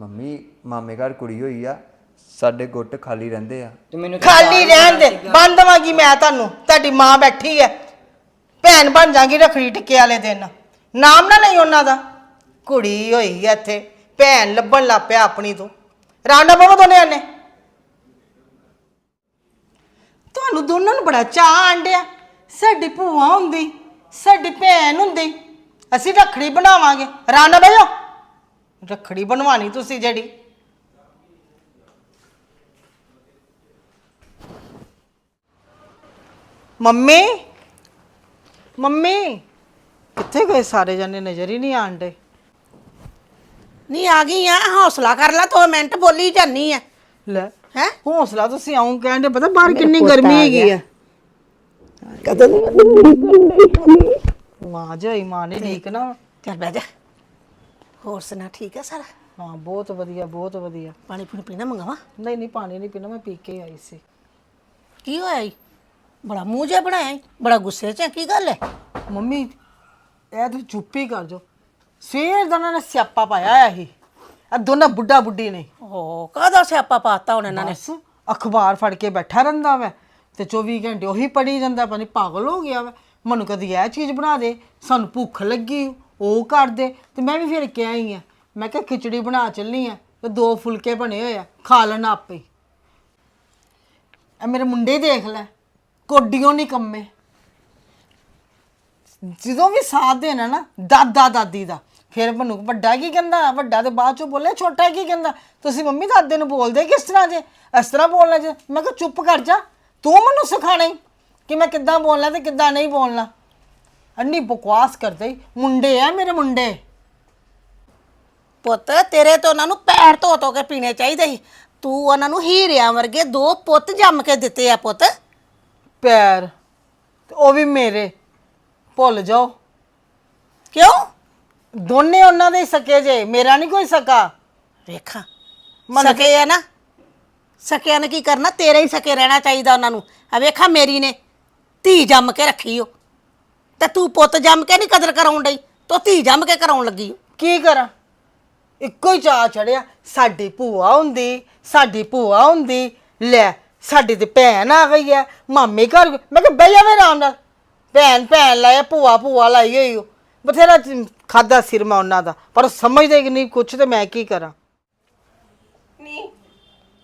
[SPEAKER 8] ਮੰਮੀ ਮਾਮੇ ਘਰ ਕੁੜੀ ਹੋਈ ਆ। ਸਾਡੇ ਗੁੱਟ ਖਾਲੀ ਰਹਿੰਦੇ ਆ।
[SPEAKER 7] ਤੇ ਮੈਨੂੰ
[SPEAKER 6] ਖਾਲੀ ਰਹਿਣ ਦੇ। ਬੰਦ ਦਵਾਂਗੀ ਮੈਂ ਤੁਹਾਨੂੰ। ਤੁਹਾਡੀ ਮਾਂ ਬੈਠੀ ਹੈ। ਭੈਣ ਬਣ ਜਾਗੀ ਰਖੜੀ ਟਿੱਕੇ ਵਾਲੇ ਦਿਨ। ਨਾਮ ਨਾ ਲਈ ਉਹਨਾਂ ਦਾ। ਕੁੜੀ ਹੋਈ ਹੈ ਇੱਥੇ। ਭੈਣ ਲੱਭਣ ਲੱਗ ਪਿਆ ਆਪਣੀ ਤੋਂ। ਰਾਂਡਾ ਬਾਬਾ ਦੋਨੇ ਆਨੇ ਤੁਹਾਨੂੰ ਦੋਨਾਂ ਨੂੰ ਬੜਾ ਚਾਹ ਆਂਡਿਆ ਸਾਡੀ ਭੂਆ ਹੁੰਦੀ ਸਾਡੀ ਭੈਣ ਹੁੰਦੀ ਅਸੀਂ ਰਖੜੀ ਬਣਾਵਾਂਗੇ। ਰਾਂਡਾ ਬਈਓ ਰਖੜੀ ਬਣਵਾਣੀ ਤੁਸੀਂ ਜਿਹੜੀ। ਮੰਮੀ ਮੰਮੀ ਕਿੱਥੇ ਗਏ ਸਾਰੇ ਜਣੇ? ਨਜ਼ਰ ਹੀ ਨਹੀਂ ਆਂਦੇ
[SPEAKER 2] ਨਹੀਂ ਆ ਗਈ ਆ। ਹੌਸਲਾ ਕਰ ਲੈ 2 ਮਿੰਟ ਬੋਲੀ ਜਾਨੀ ਆ।
[SPEAKER 6] ਲੈ
[SPEAKER 2] ਹੈ?
[SPEAKER 6] ਹੌਸਲਾ ਤੁਸੀਂ ਆਉਂ ਕਹਿੰਦੇ ਪਤਾ ਬਾਹਰ ਕਿੰਨੀ ਗਰਮੀ ਹੈਗੀ ਹੈ ਮਾਂ ਜਾਈ ਮਾਂ ਨੇ ਠੀਕ ਨਾ।
[SPEAKER 2] ਚੱਲ ਬਹਿ ਜਾ। ਹੋਰ ਸੁਣਾ ਠੀਕ ਹੈ ਸਾਰਾ?
[SPEAKER 6] ਹਾਂ ਬਹੁਤ ਵਧੀਆ ਬਹੁਤ ਵਧੀਆ।
[SPEAKER 2] ਪਾਣੀ ਪੂਣੀ ਪੀਣਾ ਮੰਗਾਵਾ?
[SPEAKER 6] ਨਹੀਂ ਨਹੀਂ ਪਾਣੀ ਨਹੀਂ ਪੀਣਾ ਮੈਂ ਪੀ ਕੇ ਆਈ ਸੀ।
[SPEAKER 2] ਕੀ ਹੋਇਆ ਈ? ਬੜਾ ਮੂੰਹ ਜਿਹਾ ਬਣਾਇਆ ਈ ਬੜਾ ਗੁੱਸੇ 'ਚ ਆ, ਕੀ ਗੱਲ ਹੈ
[SPEAKER 6] ਮੰਮੀ ਇਹ ਤੁਸੀਂ ਚੁੱਪ ਹੀ ਕਰ ਜੋ ਸਵੇਰ ਦਾ ਉਹਨਾਂ ਨੇ ਸਿਆਪਾ ਪਾਇਆ ਆ ਇਹ ਆ ਦੋਨਾਂ ਬੁੱਢਾ ਬੁੱਢੀ ਨੇ।
[SPEAKER 2] ਓ ਕਾਹਦਾ ਸਿਆਪਾ ਪਾਤਾ ਹੁਣ ਇਹਨਾਂ ਨੇ?
[SPEAKER 6] ਬਸ ਅਖਬਾਰ ਫੜ ਕੇ ਬੈਠਾ ਰਹਿੰਦਾ ਵੈ। ਤੇ 24 ਘੰਟੇ ਉਹੀ ਪੜੀ ਜਾਂਦਾ, ਪਤਾ ਨਹੀਂ ਪਾਗਲ ਹੋ ਗਿਆ ਵਾ। ਮੈਨੂੰ ਕਦੀ ਇਹ ਚੀਜ਼ ਬਣਾ ਦੇ, ਸਾਨੂੰ ਭੁੱਖ ਲੱਗੀ, ਉਹ ਕਰ ਦੇ। ਤੇ ਮੈਂ ਵੀ ਫਿਰ ਕਿਹਾ ਹੀ ਆ, ਮੈਂ ਕਿਹਾ ਖਿਚੜੀ ਬਣਾ ਚੱਲਨੀ ਆ, ਤੇ ਦੋ ਫੁਲਕੇ ਬਣੇ ਹੋਏ ਆ, ਖਾ ਲੈਣ ਆਪੇ ਹੀ। ਇਹ ਮੇਰੇ ਮੁੰਡੇ ਦੇਖ ਲੈ, ਕੋਡੀਓ ਨਹੀਂ ਕੰਮੇ। ਜਦੋਂ ਵੀ ਸਾਥ ਦੇਣਾ ਨਾ, ਦਾਦਾ ਦਾਦੀ ਦਾ, ਫਿਰ ਮੈਨੂੰ ਵੱਡਾ ਕੀ ਕਹਿੰਦਾ, ਵੱਡਾ ਤੇ ਬਾਅਦ ਚੋਂ ਬੋਲੇ ਛੋਟਾ ਕੀ ਕਹਿੰਦਾ? ਤੁਸੀਂ ਮੰਮੀ ਦਾਦੇ ਨੂੰ ਬੋਲਦੇ ਕਿਸ ਤਰ੍ਹਾਂ ਜੇ? ਇਸ ਤਰ੍ਹਾਂ ਬੋਲਣਾ ਜੇ। ਮੈਂ ਕਿਹਾ ਚੁੱਪ ਕਰ ਜਾ। ਤੂੰ ਮੈਨੂੰ ਸਿਖਾਣਾ ਈ ਕਿ ਮੈਂ ਕਿੱਦਾਂ ਬੋਲਣਾ ਤੇ ਕਿੱਦਾਂ ਨਹੀਂ ਬੋਲਣਾ। ਅੰਨੀ ਬਕਵਾਸ ਕਰਦੇ ਈ। ਮੁੰਡੇ ਆ ਮੇਰੇ ਮੁੰਡੇ।
[SPEAKER 2] ਪੁੱਤ ਤੇਰੇ ਤੋਂ ਉਹਨਾਂ ਨੂੰ ਪੈਰ ਧੋ ਧੋ ਕੇ ਪੀਣੇ ਚਾਹੀਦੇ ਸੀ। ਤੂੰ ਉਹਨਾਂ ਨੂੰ ਹੀਰਿਆਂ ਵਰਗੇ ਦੋ ਪੁੱਤ ਜੰਮ ਕੇ ਦਿੱਤੇ ਆ ਪੁੱਤ।
[SPEAKER 6] ਪੈਰ ਤੇ ਉਹ ਵੀ ਮੇਰੇ। ਭੁੱਲ ਜਾਓ।
[SPEAKER 2] ਕਿਉਂ?
[SPEAKER 6] ਦੋਨੇ ਉਹਨਾਂ ਦੇ ਹੀ ਸਕੇ ਜੇ। ਮੇਰਾ ਨਹੀਂ ਕੋਈ ਸਕਾ।
[SPEAKER 2] ਵੇਖਾਂ। ਸਕੇ ਆ ਨਾ। ਸਕਿਆਂ ਨੇ ਕੀ ਕਰਨਾ? ਤੇਰੇ ਹੀ ਸਕੇ ਰਹਿਣਾ ਚਾਹੀਦਾ ਉਹਨਾਂ ਨੂੰ। ਆ ਵੇਖਾਂ ਮੇਰੀ ਨੇ। ਧੀ ਜੰਮ ਕੇ ਰੱਖੀ ਓ। ਤੇ ਤੂੰ ਪੁੱਤ ਜੰਮ ਕੇ ਨਹੀਂ ਕਦਰ ਕਰਾਉਣ ਡਈ? ਤੂੰ ਧੀ ਜੰਮ ਕੇ ਕਰਾਉਣ ਲੱਗੀ ਓ।
[SPEAKER 6] ਕੀ ਕਰਾਂ? ਇੱਕੋ ਹੀ ਚਾਹ ਚੜਿਆ। ਸਾਡੀ ਭੂਆ ਹੁੰਦੀ ਸਾਡੀ ਭੂਆ ਹੁੰਦੀ। ਲੈ ਸਾਡੀ ਤੇ ਭੈਣ ਆ ਗਈ ਹੈ ਮਾਮੇ ਘਰ ਮੈਂ ਕਿਹਾ ਬਈ ਆਵੇ ਆਰਾਮ ਨਾਲ। ਭੈਣ ਭੈਣ ਲਾਇਆ ਭੂਆ ਭੂਆ ਲਾਈ ਹੋਈ ਓ। ਬਥੇਰਾ ਖਾਦਾ ਸਿਰਮਾ ਉਹਨਾਂ ਦਾ। ਪਰ ਉਹ ਸਮਝਦੇ ਕਿ ਨਹੀਂ ਕੁਛ ਤੇ ਮੈਂ ਕੀ ਕਰਾਂ?
[SPEAKER 5] ਨਹੀਂ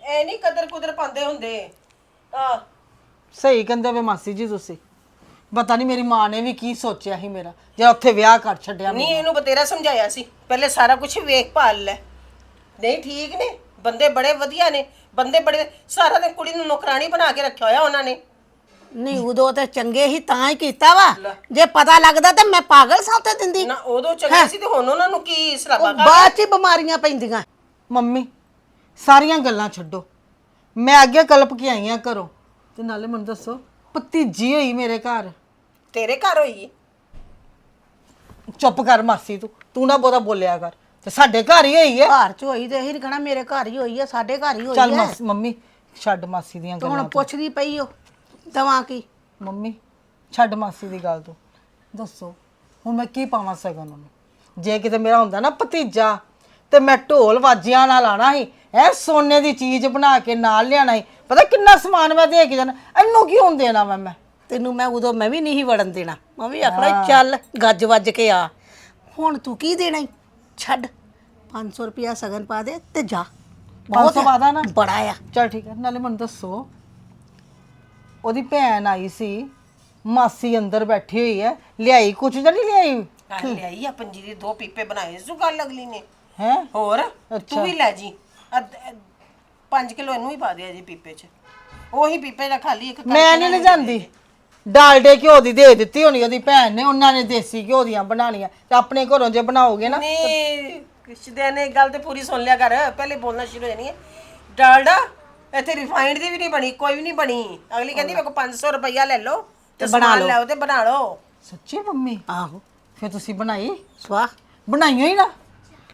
[SPEAKER 5] ਐ ਨਹੀਂ ਕਦਰ ਕੁਦਰ ਪਾਉਂਦੇ ਹੁੰਦੇ। ਆ
[SPEAKER 6] ਸਹੀ ਕਹਿੰਦੇ ਵੇ ਮਾਸੀ ਜੀ ਤੁਸੀਂ। ਪਤਾ ਨਹੀਂ ਮੇਰੀ ਮਾਂ ਨੇ ਵੀ ਕੀ ਸੋਚਿਆ ਸੀ ਮੇਰਾ। ਜੇ ਉੱਥੇ ਵਿਆਹ ਕਰ ਛੱਡਿਆ
[SPEAKER 5] ਨਹੀਂ ਇਹਨੂੰ ਬਤੇਰਾ ਸਮਝਾਇਆ ਸੀ। ਪਹਿਲੇ ਸਾਰਾ ਕੁਝ ਵੇਖ ਭਾਲ ਲੈ। ਨਹੀਂ ਠੀਕ ਨੇ। ਬੰਦੇ ਬੜੇ ਵਧੀਆ ਨੇ। ਬੰਦੇ ਬੜੇ ਸਾਰਾ ਦਿਨ ਕੁੜੀ ਨੂੰ ਨੌਕਰਾਨੀ ਬਣਾ ਕੇ ਰੱਖਿਆ ਹੋਇਆ ਉਹਨਾਂ ਨੇ।
[SPEAKER 2] ਨਹੀਂ ਉਦੋਂ ਤੇ ਚੰਗੇ ਹੀ ਤਾਂ ਹੀ ਕੀਤਾ ਵਾ। ਜੇ ਪਤਾ ਲੱਗਦਾ ਤੇ ਮੈਂ ਪਾਗਲ ਸਾਂ ਤੇ ਦਿੰਦੀ।
[SPEAKER 5] ਨਾ ਉਦੋਂ ਚੰਗੇ ਸੀ ਤੇ ਹੁਣ ਉਹਨਾਂ ਨੂੰ ਕੀ ਸਲਾਬਾ
[SPEAKER 2] ਉਹ ਬਾਅਦ ਚ ਹੀ ਬਿਮਾਰੀਆਂ ਪੈਂਦੀਆਂ।
[SPEAKER 6] ਮੰਮੀ ਸਾਰੀਆਂ ਗੱਲਾਂ ਛੱਡੋ। ਮੈਂ ਅੱਗੇ ਕਲਪ ਕੇ ਆਈ ਆ ਘਰੋਂ। ਤੇ ਨਾਲੇ ਮੈਨੂੰ ਦੱਸੋ। ਭਤੀਜੀ ਹੋਈ ਮੇਰੇ ਘਰ।
[SPEAKER 5] ਤੇਰੇ ਘਰ ਹੋਈ
[SPEAKER 6] ਚੁੱਪ ਕਰ ਮਾਸੀ ਤੂੰ। ਤੂੰ ਨਾ ਬਹੁਤਾ ਬੋਲਿਆ ਕਰ। ਤੇ ਸਾਡੇ ਘਰ ਹੀ ਹੋਈ ਹੈ
[SPEAKER 2] ਘਰ ਚ ਹੋਈ ਤੇ ਇਹੀ ਕਹਿਣਾ ਮੇਰੇ ਘਰ ਹੀ ਹੋਈ ਹੈ ਸਾਡੇ ਘਰ ਹੀ ਹੋਈ
[SPEAKER 6] ਚੱਲ
[SPEAKER 2] ਹੈ
[SPEAKER 6] ਮਾਸੀ ਮੰਮੀ ਛੱਡ ਮਾਸੀ ਦੀਆਂ
[SPEAKER 2] ਤੂੰ
[SPEAKER 6] ਗੱਲਾਂ
[SPEAKER 2] ਹੁਣ ਪੁੱਛਦੀ ਪਈ ਓ ਦਵਾਂ ਕੀ?
[SPEAKER 6] ਮੰਮੀ ਛੱਡ ਮਾਸੀ ਦੀ ਗੱਲ ਤੂੰ। ਦੱਸੋ ਹੁਣ ਮੈਂ ਕੀ ਪਾਵਾਂ ਸਗਨ ਨੂੰ ਜੇ ਕਿਤੇ ਮੇਰਾ ਹੁੰਦਾ ਨਾ ਭਤੀਜਾ ਤੇ ਮੈਂ ਢੋਲ ਵਾਜਿਆਂ ਨਾਲ ਆਣਾ ਸੀ। ਐ ਸੋਨੇ ਦੀ ਚੀਜ਼ ਬਣਾ ਕੇ ਨਾਲ ਲਿਆਣਾ ਸੀ। ਪਤਾ ਕਿੰਨਾ ਸਮਾਨ ਮੈਂ ਦੇ ਕੇ ਜਾਣਾ। ਇਹਨੂੰ ਕੀ ਹੋਣ ਦੇਣਾ ਮੈਂ ਮੈਂ?
[SPEAKER 2] ਤੈਨੂੰ ਮੈਂ ਉਦੋਂ ਮੈਂ ਵੀ ਨਹੀਂ ਵੜਨ ਦੇਣਾ। ਮੈਂ ਵੀ ਆਖਣਾ ਚੱਲ ਗੱਜ ਵੱਜ ਕੇ ਆ। ਹੁਣ ਤੂੰ ਕੀ ਦੇਣਾ ਈ? ਛੱਡ। 500 ਰੁਪਿਆ ਸਗਨ ਪਾ ਦੇ ਤੇ ਜਾ।
[SPEAKER 6] 500 ਪਾ ਦਾਂ ਨਾ?
[SPEAKER 2] ਬੜਾ ਆ।
[SPEAKER 6] ਚਲ ਠੀਕ ਹੈ ਨਾਲੇ ਮੈਨੂੰ ਦੱਸੋ ਉਹਦੀ ਭੈਣ ਆਈ ਸੀ। ਮਾਸੀ ਅੰਦਰ ਬੈਠੀ ਹੋਈ ਹੈ ਲਿਆਈ ਕੁਝ ਤਾਂ ਨਹੀਂ ਲਿਆਈ?
[SPEAKER 5] ਗੱਲ ਲਿਆਈ ਆ ਪੰਜੀਰੀ ਦੋ ਪੀਪੇ ਬਣਾਏ ਸੂ। ਗੱਲ ਅਗਲੀ ਨੇ।
[SPEAKER 6] ਹੈ?
[SPEAKER 5] ਹੋਰ? ਤੂੰ ਵੀ ਲੈ ਜੀ। 5 ਕਿਲੋ ਇਹਨੂੰ ਹੀ ਪਾ ਦੇ ਜੀ ਪੀਪੇ 'ਚ। ਉਹੀ ਪੀਪੇ ਦਾ ਖਾਲੀ ਇੱਕ
[SPEAKER 6] ਮੈਂ ਨਹੀਂ ਲੈ ਜਾਂਦੀ ਡਾਲਡੇ ਘਿਓ ਦੀ ਦੇ ਦਿੱਤੀ ਹੋਣੀ ਉਹਦੀ ਭੈਣ ਨੇ ਉਹਨਾਂ ਨੇ ਦੇਸੀ ਘਿਓ ਦੀਆਂ ਬਣਾਉਣੀਆਂ। ਤੇ ਆਪਣੇ ਘਰੋਂ ਜੇ ਬਣਾਓਗੇ ਨਾ
[SPEAKER 5] ਨਹੀਂ ਕਿਸ਼ਦੇ ਨੇ ਗੱਲ ਤੇ ਪੂਰੀ ਸੁਣ ਲਿਆ ਕਰ। ਪਹਿਲੇ ਬੋਲਣਾ ਸ਼ੁਰੂ ਹੋ ਜਾਣੀ ਹੈ। ਡਾਲਡਾ ਇੱਥੇ ਰਿਫਾਈਨਡ ਦੀ ਵੀ ਨਹੀਂ ਬਣੀ ਕੋਈ ਵੀ ਨਹੀਂ ਬਣੀ। ਅਗਲੀ ਕਹਿੰਦੀ ਮੇਰੇ ਕੋਲ 500 ਰੁਪਈਆ ਲੈ ਲਓ ਤੇ ਬਣਾ ਲਓ। ਤੇ ਬਣਾ ਲਓ।
[SPEAKER 6] ਸੱਚੀ ਮੰਮੀ?
[SPEAKER 2] ਆਹੋ।
[SPEAKER 6] ਫਿਰ ਤੁਸੀਂ ਬਣਾਈ?
[SPEAKER 2] ਸਵਾਹ।
[SPEAKER 6] ਬਣਾਈਓ ਹੀ ਨਾ।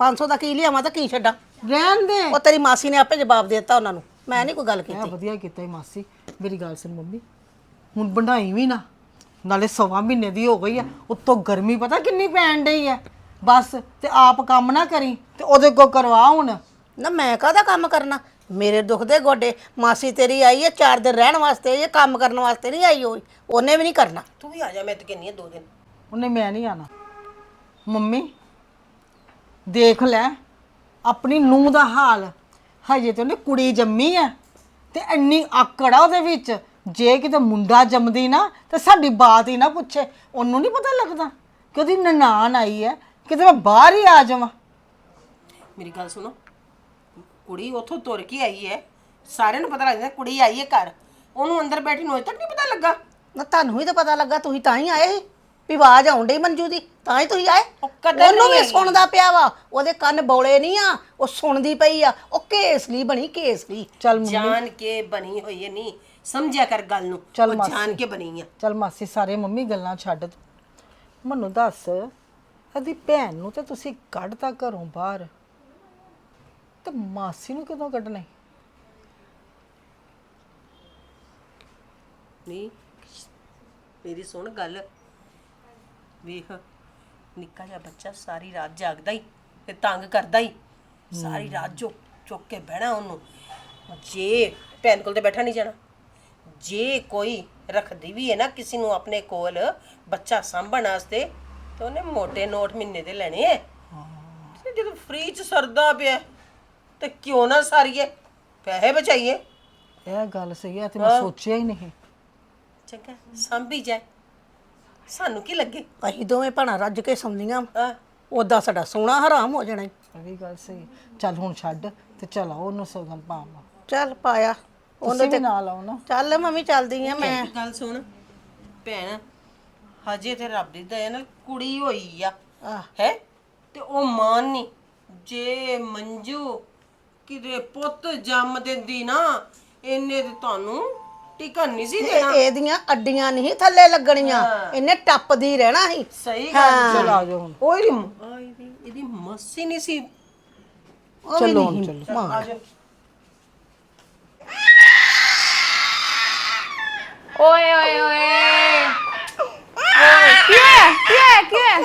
[SPEAKER 2] 500 ਦਾ ਕੀ ਲਿਆਵਾਂ ਤਾਂ ਕੀ ਛੱਡਾਂ?
[SPEAKER 6] ਰਹਿਣ ਦੇ।
[SPEAKER 2] ਉਹ ਤੇਰੀ ਮਾਸੀ ਨੇ ਆਪੇ ਜਵਾਬ ਦੇ ਦਿੱਤਾ ਉਹਨਾਂ ਨੂੰ। ਮੈਂ ਨਹੀਂ ਕੋਈ ਗੱਲ ਕੀਤੀ।
[SPEAKER 6] ਵਧੀਆ ਕੀਤਾ ਈ ਮਾਸੀ। ਮੇਰੀ ਗੱਲ ਸੁਣ ਮੰਮੀ। ਹੁਣ ਬਣਾਈ ਵੀ ਨਾ ਨਾਲੇ ਸਵਾ ਮਹੀਨੇ ਦੀ ਹੋ ਗਈ ਆ। ਉੱਤੋਂ ਗਰਮੀ ਪਤਾ ਕਿੰਨੀ ਪੈਣ ਡਈ ਆ। ਬਸ ਤੇ ਆਪ ਕੰਮ ਨਾ ਕਰੀ ਤੇ ਉਹਦੇ ਕੋ ਕਰਵਾ ਹੁਣ।
[SPEAKER 2] ਨਾ ਮੈਂ ਕਾਹਦਾ ਕੰਮ ਕਰਨਾ? ਮੇਰੇ ਦੁੱਖ ਦੇ ਗੋਡੇ ਮਾਸੀ ਤੇਰੀ ਆਈ ਹੈ ਚਾਰ ਦਿਨ ਰਹਿਣ ਵਾਸਤੇ ਇਹ ਕੰਮ ਕਰਨ ਵਾਸਤੇ ਨਹੀਂ ਆਈ ਹੋਈ ਉਹਨੇ ਵੀ ਨਹੀਂ ਕਰਨਾ।
[SPEAKER 5] ਤੂੰ ਵੀ ਆ ਜਾ ਮੈਂ ਤੇ ਕਹਿੰਨੀ ਆ ਦੋ ਦਿਨ।
[SPEAKER 6] ਉਹਨੇ ਮੈਂ ਨਹੀਂ ਆਣਾ। ਮੰਮੀ ਦੇਖ ਲੈ ਆਪਣੀ ਨੂੰਹ ਦਾ ਹਾਲ। ਹਜੇ ਤੇ ਉਹਨੇ ਕੁੜੀ ਜੰਮੀ ਆ ਤੇ ਇੰਨੀ ਆਕੜ ਆ ਉਹਦੇ ਵਿੱਚ। ਜੇ ਕਿਤੇ ਮੁੰਡਾ ਜੰਮਦੀ ਨਾ ਤੇ ਸਾਡੀ ਬਾਤ ਹੀ ਨਾ ਪੁੱਛੇ। ਉਹਨੂੰ ਨਹੀਂ ਪਤਾ ਲੱਗਦਾ ਕਿ ਉਹਦੀ ਨਨਾਣ ਆਈ ਹੈ ਕਿਤੇ ਮੈਂ ਬਾਹਰ ਹੀ ਆ ਜਾਵਾਂ।
[SPEAKER 5] ਮੇਰੀ ਗੱਲ ਸੁਣੋ ਕੁੜੀ ਉੱਥੋਂ ਤੁਰ ਕੇ ਆਈ ਹੈ ਸਾਰਿਆਂ ਨੂੰ ਪਤਾ ਲੱਗ ਜਾਂਦਾ ਕੁੜੀ ਆਈ ਹੈ ਘਰ। ਉਹਨੂੰ ਅੰਦਰ ਬੈਠੀ ਨੂੰ ਅਜੇ ਤੱਕ ਨਹੀਂ ਪਤਾ ਲੱਗਾ।
[SPEAKER 2] ਨਾ ਤੁਹਾਨੂੰ ਵੀ ਤਾਂ ਪਤਾ ਲੱਗਾ ਤੁਸੀਂ ਤਾਂ ਹੀ ਆਏ ਸੀ। ਵੀ ਆਵਾਜ਼ ਆਉਣ ਡਈ ਮੰਜੂ ਦੀ ਤਾਂ ਹੀ ਤੁਸੀਂ ਆਏ?
[SPEAKER 5] ਉਹ
[SPEAKER 2] ਉਹਨੂੰ
[SPEAKER 5] ਨਹੀਂ।
[SPEAKER 2] ਵੀ ਸੁਣਦਾ ਪਿਆ ਵਾ ਉਹਦੇ ਕੰਨ ਬੌਲੇ ਨਹੀਂ ਆ ਉਹ ਸੁਣਦੀ ਪਈ ਆ ਉਹ ਕੇਸਲੀ ਬਣੀ ਕੇਸਲੀ
[SPEAKER 6] ਚੱਲ ਮੰਮੀ।
[SPEAKER 5] ਜਾਣ ਕੇ ਬਣੀ ਹੋਈ ਹੈ ਨਹੀਂ ਸਮਝਿਆ ਕਰ ਗੱਲ ਨੂੰ
[SPEAKER 6] ਚੱਲ
[SPEAKER 5] ਉਹ
[SPEAKER 6] ਮਾਸੀ।
[SPEAKER 5] ਜਾਣ ਕੇ ਬਣੀ ਆ।
[SPEAKER 6] ਚੱਲ ਮਾਸੀ ਸਾਰੇ ਮੰਮੀ ਗੱਲਾਂ ਛੱਡ ਮੈਨੂੰ ਦੱਸ ਇਹਦੀ ਭੈਣ ਨੂੰ ਤੇ ਤੁਸੀਂ ਕੱਢਤਾ ਘਰੋਂ ਬਾਹਰ। ਤੇ ਮਾਸੀ ਨੂੰ ਕਦੋਂ ਕੱਢਣਾ ਈ?
[SPEAKER 5] ਨਹੀਂ ਮੇਰੀ ਸੁਣ ਗੱਲ। ਵੇਖ ਨਿੱਕਾ ਜਿਹਾ ਬੱਚਾ ਸਾਰੀ ਰਾਤ ਜਾਗਦਾ ਹੀ ਤੇ ਤੰਗ ਕਰਦਾ ਹੀ ਸਾਰੀ ਰਾਤ ਜੋ ਚੁੱਕ ਕੇ ਬਹਿਣਾ ਉਹਨੂੰ। ਜੇ ਭੈਣ ਕੋਲ ਤੇ ਬੈਠਾ ਨਹੀਂ ਜਾਣਾ। ਜੇ ਕੋਈ ਰੱਖਦੀ ਵੀ ਹੈ ਨਾ ਕਿਸੇ ਨੂੰ ਆਪਣੇ ਕੋਲ ਬੱਚਾ ਸਾਂਭਣ ਵਾਸਤੇ ਤੇ ਉਹਨੇ ਮੋٹے ਨੋਟ ਮਹੀਨੇ ਦੇ ਲੈਣੇ ਐ ਤੇ ਜਦੋਂ ਫ੍ਰੀ ਚ ਸਰਦਾ ਪਿਆ ਤੇ ਕਿਉਂ ਨਾ ਸਾਰੀਏ? ਪੈਸੇ ਬਚਾਈਏ।
[SPEAKER 6] ਇਹ ਗੱਲ ਸਹੀ ਹੈ ਤੇ ਮੈਂ ਸੋਚਿਆ ਹੀ ਨਹੀਂ।
[SPEAKER 5] ਚੰਗਾ ਸਾਂਭੀ ਜਾਏ। ਸਾਨੂੰ ਕੀ ਲੱਗੇ?
[SPEAKER 2] ਅਸੀਂ ਦੋਵੇਂ ਭੈਣਾਂ ਰੱਜ ਕੇ ਸੌਂਦੀਆਂ
[SPEAKER 5] ਆ
[SPEAKER 2] ਉਦਾਂ ਸਾਡਾ ਸੋਨਾ ਹਰਾਮ ਹੋ ਜਾਣਾ ਈ।
[SPEAKER 6] ਇਹ ਵੀ ਗੱਲ ਸਹੀ। ਚੱਲ ਹੁਣ ਛੱਡ ਤੇ ਚਲ ਉਹਨੂੰ ਸਗਨ ਪਾਵਾਂ।
[SPEAKER 2] ਚੱਲ ਪਾਇਆ।
[SPEAKER 6] ਉਹਨੇ ਤੇ ਨਾਲ ਆਓ ਨਾ।
[SPEAKER 2] ਚੱਲ ਮੰਮੀ ਚੱਲਦੀ ਆ ਮੈਂ।
[SPEAKER 5] ਗੱਲ ਸੁਣ। ਭੈਣ ਹਜੇ ਤੇ ਰੱਬ ਦੀ ਦਇਆ ਨਾਲ ਕੁੜੀ ਹੋਈ ਆ। ਹੈ? ਤੇ ਉਹ ਮਾਨ ਨਹੀਂ ਜੇ ਮੰਜੂ ਕਿਤੇ ਪੁੱਤ ਜੰਮ ਦਿੰਦੀ ਨਾ ਇਹਨੇ ਤੇ ਤੁਹਾਨੂੰ ਟਿਕਣ ਨਹੀਂ ਸੀ
[SPEAKER 2] ਇਹ-
[SPEAKER 5] ਦੇਣਾ।
[SPEAKER 2] ਇਹਦੀਆਂ ਅੱਡੀਆਂ ਨਹੀਂ ਥੱਲੇ ਲੱਗਣੀਆਂ। ਇਹਨੇ ਟੱਪਦੀ ਰਹਿਣਾ ਸੀ।
[SPEAKER 5] ਸਹੀ ਗੱਲ
[SPEAKER 6] ਚਲ ਆ ਜਾਓ ਹੁਣ।
[SPEAKER 5] ਓਏ ਇਹਦੀ ਇਹਦੀ ਮੱਸੀ ਨਹੀਂ ਸੀ।
[SPEAKER 6] ਚਲੋ ਹੁਣ ਚਲੋ
[SPEAKER 5] ਆ ਜਾ
[SPEAKER 10] ਓਏ ਓਏ ਓਏ। ਓਏ ਕੀ ਹੈ ਕੀ ਹੈ ਕੀ ਹੈ